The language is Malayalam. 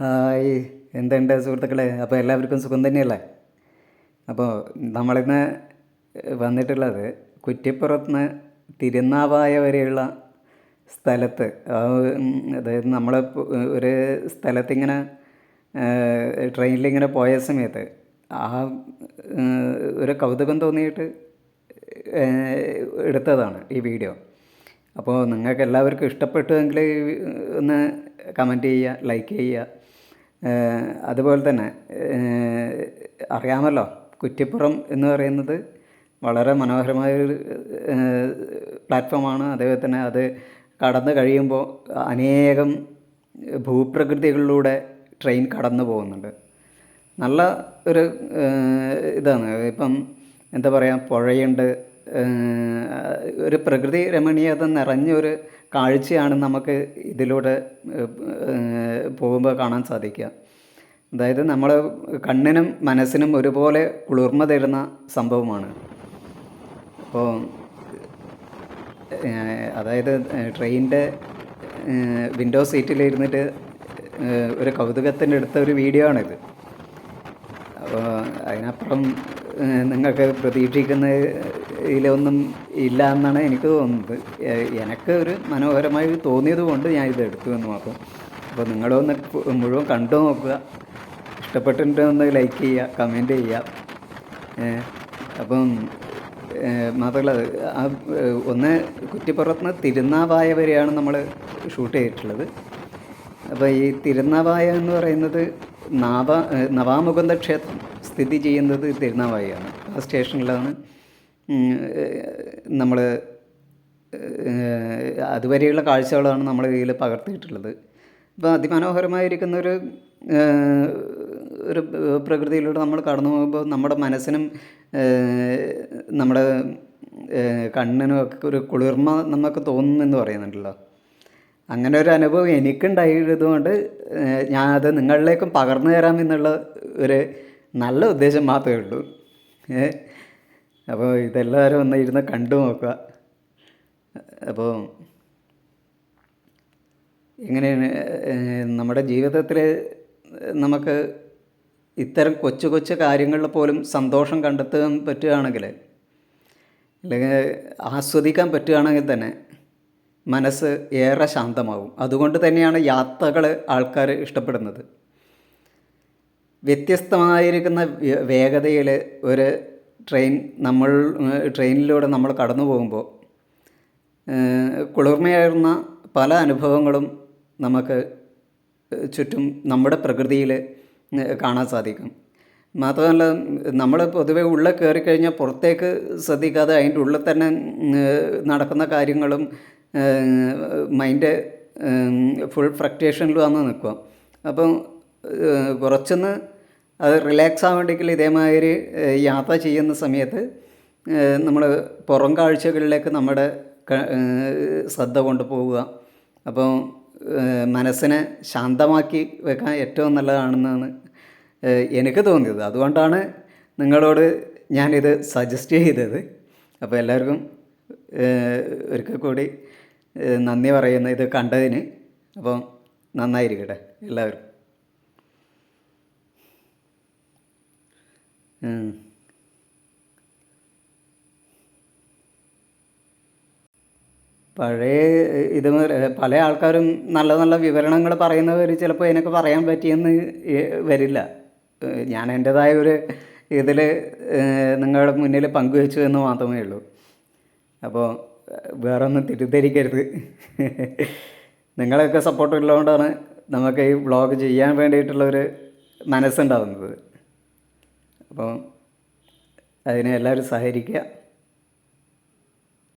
ഹായ്. എന്തുണ്ട് സുഹൃത്തുക്കളെ? അപ്പോൾ എല്ലാവർക്കും സുഖം തന്നെയല്ലേ? അപ്പോൾ നമ്മളിന്ന് വന്നിട്ടുള്ളത് കുറ്റിപ്പുറത്ത് നിന്ന് തിരുനാവായ വരെയുള്ള സ്ഥലത്ത്. അതായത് നമ്മൾ ഒരു സ്ഥലത്തിങ്ങനെ ട്രെയിനിലിങ്ങനെ പോയ സമയത്ത് ആ ഒരു കൗതുകം തോന്നിയിട്ട് എടുത്തതാണ് ഈ വീഡിയോ. അപ്പോൾ നിങ്ങൾക്ക് എല്ലാവർക്കും ഇഷ്ടപ്പെട്ടുവെങ്കിൽ ഒന്ന് കമന്റ് ചെയ്യുക ലൈക്ക് ചെയ്യുക. അതുപോലെ തന്നെ അറിയാമല്ലോ കുറ്റിപ്പുറം എന്ന് പറയുന്നത് വളരെ മനോഹരമായൊരു പ്ലാറ്റ്ഫോമാണ്. അതേപോലെ തന്നെ അത് കടന്നു കഴിയുമ്പോൾ അനേകം ഭൂപ്രകൃതികളിലൂടെ ട്രെയിൻ കടന്നു പോകുന്നുണ്ട്. നല്ല ഒരു ഇതാണ്. ഇപ്പം എന്താ പറയുക പുഴയുണ്ട് ഒരു പ്രകൃതി രമണീയത നിറഞ്ഞ ഒരു കാഴ്ചയാണ് നമുക്ക് ഇതിലൂടെ പോകുമ്പോൾ കാണാൻ സാധിക്കുക. അതായത് നമ്മൾ കണ്ണിനും മനസ്സിനും ഒരുപോലെ കുളിർമ തരുന്ന സംഭവമാണ്. അപ്പോൾ അതായത് ട്രെയിനിന്റെ വിൻഡോ സീറ്റിലിരുന്നിട്ട് ഒരു കൗതുകത്തിന്റെ എടുത്ത ഒരു വീഡിയോ ആണിത്. അപ്പോൾ അതിനപ്പുറം നിങ്ങൾക്ക് നിങ്ങൾക്ക് പ്രതീക്ഷിക്കുന്നതിലൊന്നും ഇല്ല എന്നാണ് എനിക്ക് തോന്നുന്നത്. എനിക്ക് ഒരു മനോഹരമായി തോന്നിയത് കൊണ്ട് ഞാൻ ഇത് എടുത്തു എന്ന് മാത്രം. അപ്പോൾ നിങ്ങളൊന്ന് മുഴുവൻ കണ്ടു നോക്കുക. ഇഷ്ടപ്പെട്ടിട്ടുണ്ടെന്ന് ലൈക്ക് ചെയ്യുക കമന്റ് ചെയ്യുക. അപ്പം മാത്രമല്ല ആ ഒന്ന് ഒന്ന് കുറ്റിപ്പുറത്തുനിന്ന് തിരുനാവായ വരെയാണ് നമ്മൾ ഷൂട്ട് ചെയ്തിട്ടുള്ളത്. അപ്പോൾ ഈ തിരുനാവായ എന്ന് പറയുന്നത് നാവ നവാമുകുന്ദ ക്ഷേത്രം സ്ഥിതി ചെയ്യുന്നത് തിരുനാവായയാണ്. ആ സ്റ്റേഷനിലാണ് നമ്മൾ അതുവരെയുള്ള കാഴ്ചകളാണ് നമ്മൾ ഇതിൽ പകർത്തിയിട്ടുള്ളത്. അപ്പോൾ അതിമനോഹരമായിരിക്കുന്ന ഒരു ഒരു പ്രകൃതിയിലൂടെ നമ്മൾ കടന്നു പോകുമ്പോൾ നമ്മുടെ മനസ്സിനും നമ്മുടെ കണ്ണിനും ഒക്കെ ഒരു കുളിർമ നമുക്ക് തോന്നുമെന്ന് പറയുന്നുണ്ടല്ലോ. അങ്ങനെ ഒരു അനുഭവം എനിക്കുണ്ടായിരുന്നതുകൊണ്ട് ഞാനത് നിങ്ങളിലേക്കും പകർന്നു തരാമെന്നുള്ള ഒരു നല്ല ഉദ്ദേശം മാത്രമേ ഉള്ളൂ. അപ്പോൾ ഇതെല്ലാവരും ഒന്ന് ഇരുന്ന് കണ്ടു നോക്കുക. അപ്പോൾ എങ്ങനെയാണ് നമ്മുടെ ജീവിതത്തിൽ നമുക്ക് ഇത്തരം കൊച്ചു കൊച്ചു കാര്യങ്ങളിൽ പോലും സന്തോഷം കണ്ടെത്താൻ പറ്റുകയാണെങ്കിൽ അല്ലെങ്കിൽ ആസ്വദിക്കാൻ പറ്റുകയാണെങ്കിൽ തന്നെ മനസ്സ് ഏറെ ശാന്തമാവും. അതുകൊണ്ട് തന്നെയാണ് യാത്രകൾ ആൾക്കാർ ഇഷ്ടപ്പെടുന്നത്. വ്യത്യസ്തമായിരിക്കുന്ന വേഗതയിൽ ഒരു ട്രെയിൻ നമ്മൾ ട്രെയിനിലൂടെ നമ്മൾ കടന്നു പോകുമ്പോൾ കുളിർമയായിരുന്ന പല അനുഭവങ്ങളും നമുക്ക് ചുറ്റും നമ്മുടെ പ്രകൃതിയിൽ കാണാൻ സാധിക്കും. മാത്രമല്ല നമ്മൾ പൊതുവെ ഉള്ളിൽ കയറി കഴിഞ്ഞാൽ പുറത്തേക്ക് ശ്രദ്ധിക്കാതെ അതിന്റെ ഉള്ളിൽ തന്നെ നടക്കുന്ന കാര്യങ്ങളും മൈൻഡ് ഫുൾ ഫ്രക്റ്റേഷനിലും വന്ന് നിൽക്കുക അപ്പം കുറച്ചൊന്ന് അത് റിലാക്സ് ആവാൻ വേണ്ടിയെങ്കിൽ ഇതേമാതിരി യാത്ര ചെയ്യുന്ന സമയത്ത് നമ്മൾ പുറം കാഴ്ചകളിലേക്ക് നമ്മുടെ ശ്രദ്ധ കൊണ്ടുപോവുക. അപ്പോൾ മനസ്സിനെ ശാന്തമാക്കി വെക്കാൻ ഏറ്റവും നല്ലതാണെന്നാണ് എനിക്ക് തോന്നിയത്. അതുകൊണ്ടാണ് നിങ്ങളോട് ഞാനിത് സജസ്റ്റ് ചെയ്തത്. അപ്പോൾ എല്ലാവർക്കും ഒരിക്കൽ കൂടി നന്ദി പറയുന്നു ഇത് കണ്ടതിന്. അപ്പം നന്നായിരിക്കട്ടെ എല്ലാവരും. പഴയ ഇത് പല ആൾക്കാരും നല്ല നല്ല വിവരണങ്ങൾ പറയുന്നവർ ചിലപ്പോൾ എനിക്ക് പറയാൻ പറ്റിയെന്ന് വരില്ല. ഞാൻ എന്റെതായ ഒരു ഇതിൽ നിങ്ങളുടെ മുന്നിൽ പങ്കുവെച്ചു എന്ന് മാത്രമേ ഉള്ളൂ. അപ്പോൾ വേറെ ഒന്നും തിരുദ്ധരിക്കരുത് നിങ്ങളൊക്കെ സപ്പോർട്ട് ഉള്ളതുകൊണ്ടാണ് നമുക്ക് ഈ വ്ളോഗ് ചെയ്യാൻ വേണ്ടിയിട്ടുള്ളൊരു മനസ്സുണ്ടാവുന്നത്. അപ്പോൾ അതിനെ എല്ലാവരും സഹകരിക്കുക.